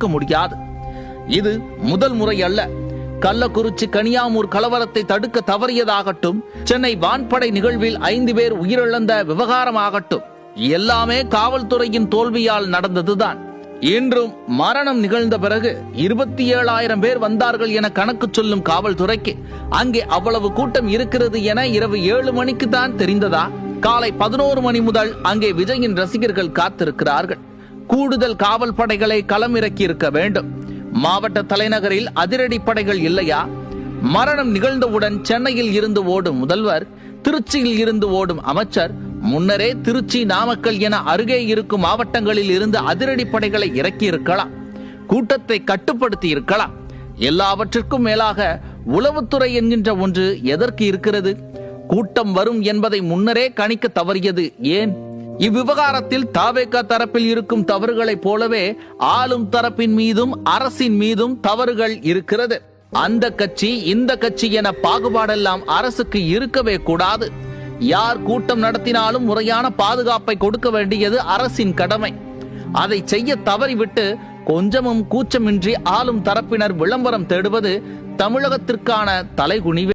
மறுக்க முடியாது. இது முதல் முறை அல்ல. கள்ளக்குறிச்சி கனியாமூர் கலவரத்தை தடுக்க தவறியதாகட்டும் சென்னை வான்படை நிகழ்வில் ஐந்து பேர் உயிரிழந்த விவகாரமாகட்டும் எல்லாமே காவல்துறையின் தோல்வியால் நடந்ததுதான். இன்றும் மரணம் நிகழ்ந்த பிறகு இருபத்தி ஏழாயிரம் பேர் வந்தார்கள் என கணக்கு சொல்லும் காவல்துறைக்கு அங்கே அவ்வளவு கூட்டம் இருக்கிறது என இரவு ஏழு மணிக்கு தான் தெரிந்ததா? காலை பதினோரு மணி முதல் அங்கே விஜயின் ரசிகர்கள் காத்திருக்கிறார்கள். கூடுதல் காவல் படைகளை களம் இருக்க வேண்டும். மாவட்ட தலைநகரில் அதிரடி படைகள் இல்லையா? மரணம் நிகழ்ந்தவுடன் சென்னையில் இருந்து ஓடும் முதல்வர் திருச்சியில் இருந்து ஓடும் அமைச்சர் முன்னரே திருச்சி நாமக்கல் என அருகே இருக்கும் மாவட்டங்களில் இருந்து அதிரடி படைகளை இறக்கி இருக்கலாம் கூட்டத்தை கட்டுப்படுத்தி இருக்கலாம் எல்லாவற்றிற்கும் மேலாக உளவுத்துறை என்கின்ற ஒன்று எதற்கு இருக்கிறது? கூட்டம் வரும் என்பதை முன்னரே கணிக்க தவறியது ஏன்? இவ்விவகாரத்தில் தாவேகா தரப்பில் இருக்கும் தவறுகளைப் போலவே ஆளும் தரப்பின் மீதும் அரசின் மீதும் தவறுகள் இருக்கிறது. அந்த கட்சி இந்த கட்சி என பாகுபாடெல்லாம் அரசுக்கு இருக்கவே கூடாது. யார் கூட்டம் நடத்தினாலும் முறையான பாதுகாப்பை கொடுக்க வேண்டியது அரசின் கடமை. அதை செய்ய தவறிவிட்டு கொஞ்சமும் கூச்சமின்றி ஆளும் தரப்பினர் விளம்பரம் தேடுவது தமிழகத்திற்கான தலைகுனிவே.